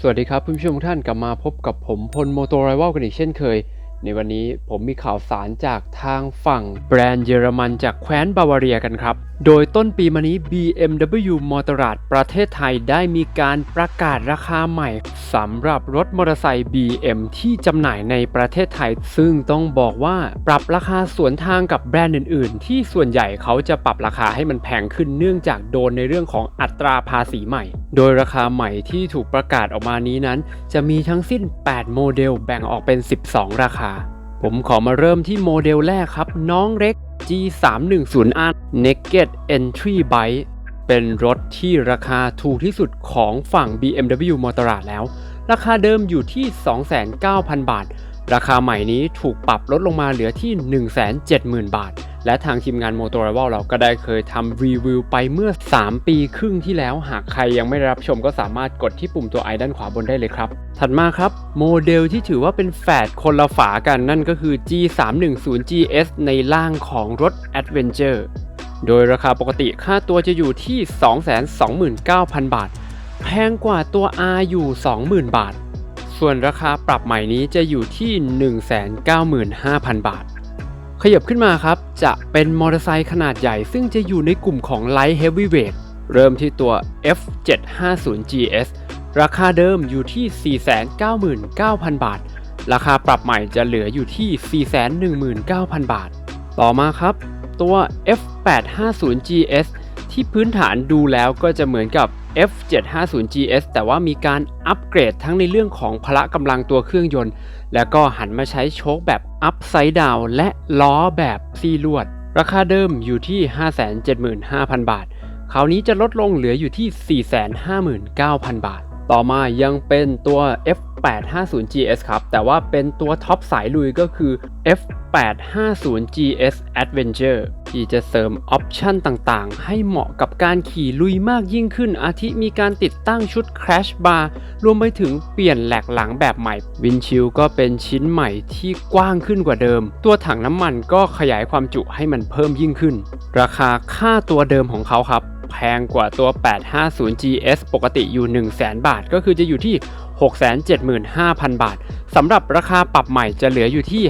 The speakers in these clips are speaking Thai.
สวัสดีครับผู้ชมทุกท่านกลับมาพบกับผมพลโมโตไรวลกันอีกเช่นเคย ในวันนี้ผมมีข่าวสารจากทางฝั่งแบรนด์เยอรมันจากแคว้นบาวาเรียกันครับ โดยต้นปีมานี้ BMW Motorrad ประเทศไทยได้มีการประกาศราคาใหม่สำหรับรถมอเตอร์ไซค์ BM ที่จำหน่ายในประเทศไทย ซึ่งต้องบอกว่าปรับราคาสวนทางกับแบรนด์อื่น ๆ ที่ส่วนใหญ่เขาจะปรับราคาให้มันแพงขึ้นเนื่องจากโดนในเรื่องของอัตราภาษีใหม่ โดยราคาใหม่ที่ถูกประกาศออกมานี้นั้น จะมีทั้งสิ้น 8 โมเดลแบ่งออกเป็น 12 ราคา ผมขอมาเริ่มที่โมเดลแรกครับ น้องเล็ก G310R Naked Entry Bike เป็นรถที่ราคาถูกที่สุดของฝั่ง BMW Motorrad แล้ว ราคาเดิมอยู่ที่ 29,000 บาท ราคาใหม่นี้ถูกปรับลดลงมาเหลือที่ 170,000 บาท และทางทีมงาน m o t o r i v a l เราก็ได้เคยทำรีวิวไปเมื่อ 3 ปีครึ่งที่แล้ว หากใครยังไม่ได้รับชมก็สามารถกดที่ปุ่มตัวไอด้านขวาบนได้เลยครับ ถัดมาครับ โมเดลที่ถือว่าเป็นแฝดคนละฝากันนั่นก็คือ G310GS ในร่างของรถ Adventure โดยราคาปกติค่าตัวจะอยู่ที่ 229,000 บาท แพงกว่าตัว R อยู่ 20,000 บาท ส่วนราคาปรับใหม่นี้จะอยู่ที่ 195,000 บาท ขยับขึ้นมาครับ จะเป็นมอเตอร์ไซค์ขนาดใหญ่ ซึ่งจะอยู่ในกลุ่มของ Light Heavyweight เริ่มที่ตัว F750GS ราคาเดิมอยู่ที่ 499,000 บาท ราคาปรับใหม่จะเหลืออยู่ที่ 419,000 บาท ต่อมาครับ ตัว F850GS ที่พื้นฐานดูแล้วก็จะเหมือนกับ F750GS แต่ว่ามีการอัปเกรดทั้งในเรื่องของพละกำลังตัวเครื่องยนต์ แล้วก็หันมาใช้โชคแบบอัพไซด์ดาวและล้อแบบซีลวด ราคาเดิมอยู่ที่ 575,000 บาท คราวนี้จะลดลงเหลืออยู่ที่ 459,000 บาท ต่อมายังเป็นตัว F850GS ครับ แต่ว่าเป็นตัวท็อปสายลุยก็คือ F850GS Adventure ที่จะเสริมออปชันต่างๆ ให้เหมาะกับการขี่ลุยมากยิ่งขึ้น อาทิมีการติดตั้งชุด Crash Bar รวมไปถึงเปลี่ยนแหลกหลังแบบใหม่ วินชิลก็เป็นชิ้นใหม่ที่กว้างขึ้นกว่าเดิม ตัวถังน้ำมันก็ขยายความจุให้มันเพิ่มยิ่งขึ้น ราคาค่าตัวเดิมของเขาครับ แพงกว่าตัว 850GS ปกติอยู่ 100,000 บาท ก็คือจะอยู่ที่ 675,000 บาทสำหรับราคาปรับใหม่จะเหลืออยู่ที่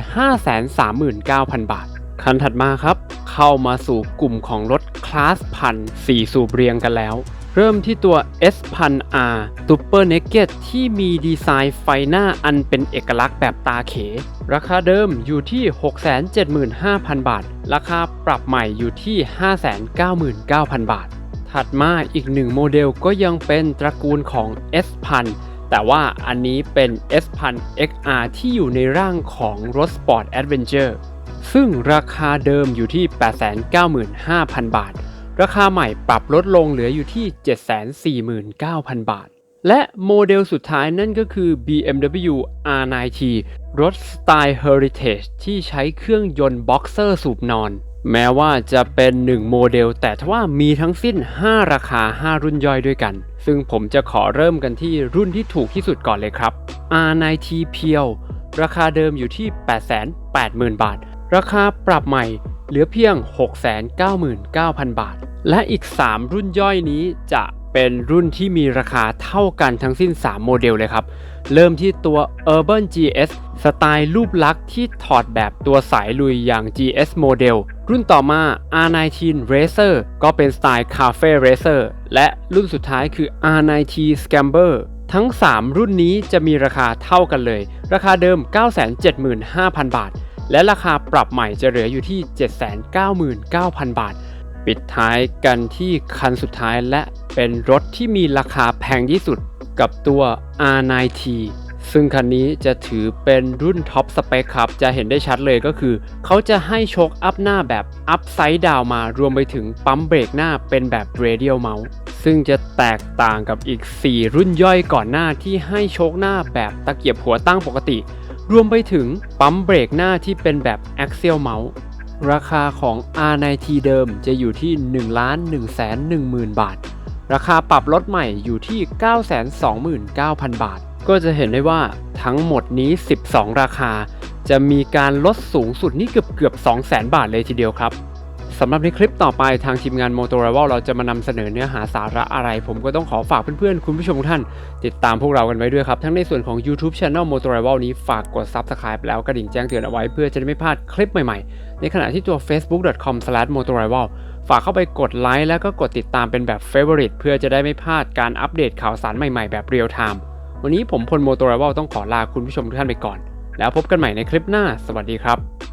539,000 บาท คันถัดมาครับ เข้ามาสู่กลุ่มของรถคลาสพันสี่สูบเรียงกันแล้ว เริ่มที่ตัว S พัน R Super Naked ที่มีดีไซน์ไฟหน้าอันเป็นเอกลักษณ์แบบตาเข ราคาเดิมอยู่ที่ 675,000 บาท ราคาปรับใหม่อยู่ที่ 599,000 บาท ถัดมาอีกหนึ่งโมเดลก็ยังเป็นตระกูลของ S พันแต่ว่าอันนี้เป็น S พัน XR ที่อยู่ในร่างของรถ Sport Adventure ซึ่งราคาเดิมอยู่ที่ 895,000 บาท ราคาใหม่ปรับลดลงเหลืออยู่ที่ 749,000 บาท และโมเดลสุดท้ายนั่นก็คือ BMW R9T รถสไตล์ Heritage ที่ใช้เครื่องยนต์บ็อกเซอร์สูบนอนแม้ว่าจะเป็น 1 โมเดล แต่ทว่ามีทั้งสิ้น 5 ราคา 5 รุ่นย่อยด้วยกัน ซึ่งผมจะขอเริ่มกันที่รุ่นที่ถูกที่สุดก่อนเลยครับ R9T เพียว ราคาเดิมอยู่ที่ 880,000 บาท ราคาปรับใหม่เหลือเพียง 699,000 บาท และอีก 3 รุ่นย่อยนี้จะ เป็นรุ่นที่มีราคาเท่ากันทั้งสิ้น 3 โมเดลเลยครับ เริ่มที่ตัว Urban GS สไตล์รูปลักษณ์ที่ถอดแบบตัวสายลุยอย่าง GS โมเดล รุ่นต่อมา R19 Racer ก็เป็นสไตล์ Cafe Racer และรุ่นสุดท้ายคือ R19 Scamber ทั้ง 3 รุ่นนี้จะมีราคาเท่ากันเลย ราคาเดิม 975,000 บาท และราคาปรับใหม่จะเหลืออยู่ที่ 799,000 บาท ปิดท้ายกันที่คันสุดท้ายและเป็นรถที่มีราคาแพงที่สุดกับตัว R9T ซึ่งคันนี้จะถือเป็นรุ่นท็อปสเปคครับ จะเห็นได้ชัดเลยก็คือ เขาจะให้โชคอัพหน้าแบบอัพไซด์ดาวมารวมไปถึงปั๊มเบรกหน้าเป็นแบบเรเดียลเมาส์ซึ่งจะแตกต่างกับอีก 4 รุ่นย่อยก่อนหน้าที่ให้โชคหน้าแบบตะเกียบหัวตั้งปกติ รวมไปถึงปั๊มเบรกหน้าที่เป็นแบบ Axial Mount ราคาของ R90 เดิมจะอยู่ที่ 1 1 1 0 0 0 0 บาท ราคาปรับลดใหม่อยู่ที่ 929,000 บาท ก็จะเห็นได้ว่าทั้งหมดนี้ 12 ราคา จะมีการลดสูงสุดนี่เกือบเกือบ200,000 บาทเลยทีเดียวครับ สำหรับในคลิปต่อไปทางทีมงาน Motorola เราจะมานำเสนอเนื้อหาสาระอะไร ผมก็ต้องขอฝากเพื่อนๆ คุณผู้ชมทุกท่าน ติดตามพวกเรากันไว้ด้วยครับ ทั้งในส่วนของ YouTube Channel Motorola นี้ฝากกด Subscribe แล้วกระดิ่งแจ้งเตือนเอาไว้เพื่อจะได้ไม่พลาดคลิปใหม่ๆ ในขณะที่ตัว facebook.com/motorola ฝากเข้าไปกดไลค์แล้วก็กดติดตามเป็นแบบ Favorite เพื่อจะได้ไม่พลาดการอัปเดตข่าวสารใหม่ๆ แบบเรียลไทม์วันนี้ผมพล Motorola ต้องขอลาคุณผู้ชมทุกท่านไปก่อน แล้วพบกันใหม่ในคลิปหน้า สวัสดีครับ